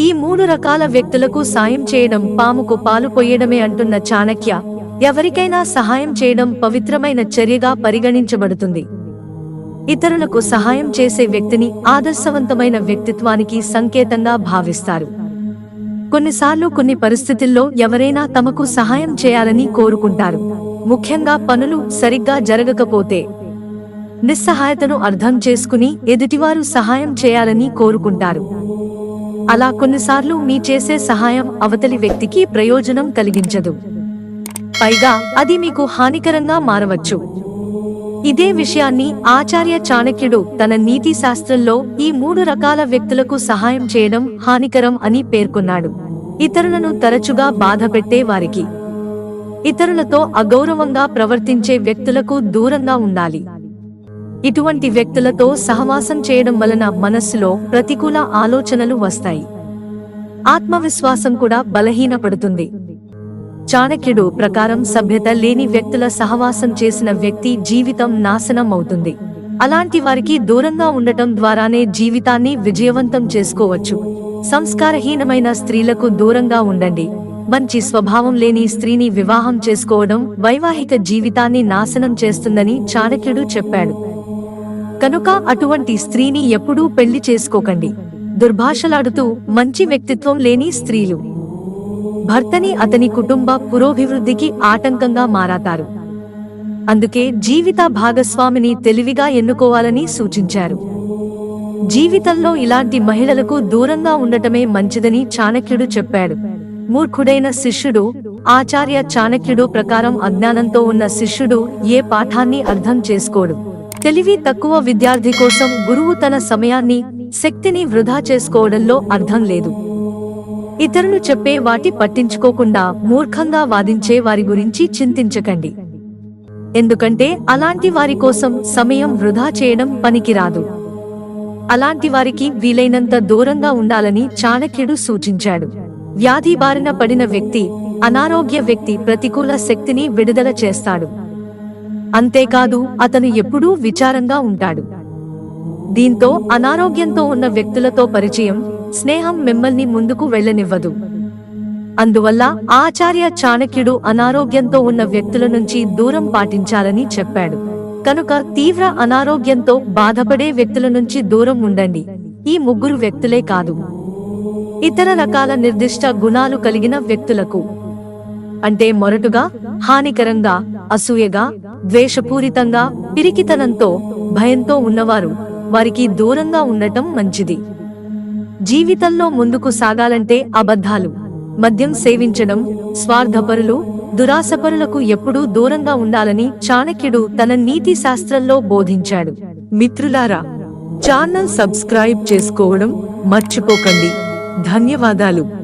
ఈ మూడు రకాల వ్యక్తులకు సాయం చేయడం పాముకు పాలు పొయ్యడమే అంటున్న చాణక్య. ఎవరికైనా సహాయం చేయడం పవిత్రమైన చర్యగా పరిగణించబడుతుంది. ఇతరులకు సహాయం చేసే వ్యక్తిని ఆదర్శవంతమైన వ్యక్తిత్వానికి సంకేతంగా భావిస్తారు. కొన్నిసార్లు కొన్ని పరిస్థితుల్లో ఎవరైనా తమకు సహాయం చేయాలని కోరుకుంటారు. ముఖ్యంగా పనులు సరిగ్గా జరగకపోతే నిస్సహాయతను అర్థం చేసుకుని ఎదుటివారు సహాయం చేయాలని కోరుకుంటారు. అలా కొన్నిసార్లు మీ చేసే సహాయం అవతలి వ్యక్తికి ప్రయోజనం కలిగించదు. పైగా అది మీకు హానికరంగా మారవచ్చు. ఇదే విషయాన్ని ఆచార్య చాణక్యుడు తన నీతి శాస్త్రంలో ఈ మూడు రకాల వ్యక్తులకు సహాయం చేయడం హానికరం అని పేర్కొన్నాడు. ఇతరులను తరచుగా బాధపెట్టే వారికి. ఇతరులతో అగౌరవంగా ప్రవర్తించే వ్యక్తులకు దూరంగా ఉండాలి. ఇటువంటి వ్యక్తులతో సహవాసం చేయడం వలన మనస్సులో ప్రతికూల ఆలోచనలు వస్తాయి. ఆత్మవిశ్వాసం కూడా బలహీనపడుతుంది. చాణక్యుడు ప్రకారం సభ్యత లేని వ్యక్తుల సహవాసం చేసిన వ్యక్తి జీవితం నాశనం అవుతుంది అలాంటి వారికి దూరంగా ఉండటం ద్వారానే జీవితాన్ని విజయవంతం చేసుకోవచ్చు. సంస్కారహీనమైన స్త్రీలకు దూరంగా ఉండండి. మంచి స్వభావం లేని స్త్రీని వివాహం చేసుకోవడం వైవాహిక జీవితాన్ని నాశనం చేస్తుందని చాణక్యుడు చెప్పాడు. కనుక అటువంటి స్త్రీని ఎప్పుడూ పెళ్ళి చేసుకోకండి. దుర్భాషలాడుతూ మంచి వ్యక్తిత్వం లేని స్త్రీలు. భర్తని అతని కుటుంబ పురోభివృద్ధికి ఆటంకంగా మారాతారు. అందుకే జీవిత భాగస్వామిని తెలివిగా ఎన్నుకోవాలని సూచించారు. జీవితంలో ఇలాంటి మహిళలకు దూరంగా ఉండటమే మంచిదని చాణక్యుడు చెప్పాడు. మూర్ఖుడైన శిష్యుడు ఆచార్య చాణక్యుడు ప్రకారం అజ్ఞానంతో ఉన్న శిష్యుడు ఏ పాఠాన్ని అర్థం చేసుకోడు. తెలివి తక్కువ విద్యార్థి కోసం గురువు తన సమయాన్ని శక్తిని వృధా చేసుకోవడంలో అర్థం లేదు. ఇతరులు చెప్పే వాటి పట్టించుకోకుండా మూర్ఖంగా వాదించే వారి గురించి చింతించకండి. ఎందుకంటే అలాంటి వారి కోసం సమయం వృధా చేయడం పనికిరాదు. అలాంటి వారికి వీలైనంత దూరంగా ఉండాలని చాణక్యుడు సూచించాడు. వ్యాధి బారిన పడిన వ్యక్తి అనారోగ్య వ్యక్తి ప్రతికూల శక్తిని విడుదల చేస్తాడు. అంతేకాదు అతను ఎప్పుడూ విచారంగా ఉంటాడు. దీంతో అనారోగ్యంతో ఉన్న వ్యక్తులతో పరిచయం స్నేహం మిమ్మల్ని ముందుకు వెళ్ళనివ్వదు. అందువల్ల ఆచార్య చాణక్యుడు అనారోగ్యంతో ఉన్న వ్యక్తుల నుంచి దూరం పాటించాలని చెప్పాడు. కనుక తీవ్ర అనారోగ్యంతో బాధపడే వ్యక్తుల నుంచి దూరం ఉండండి. ఈ ముగ్గురు వ్యక్తులే కాదు. ఇతర రకాల నిర్దిష్ట గుణాలు కలిగిన వ్యక్తులకు. అంటే మొరటుగా హానికరంగా అసూయగా ద్వేషపూరితంగా పిరికితనంతో భయంతో ఉన్నవారు వారికి దూరంగా ఉండటం మంచిది. జీవితంలో ముందుకు సాగాలంటే అబద్ధాలు మద్యం సేవించడం స్వార్థపరులు దురాశపరులకు ఎప్పుడూ దూరంగా ఉండాలని చాణక్యుడు తన నీతి శాస్త్రంలో బోధించాడు. మిత్రులారా ఛానల్ సబ్స్క్రైబ్ చేసుకోవడం మర్చిపోకండి. ధన్యవాదాలు.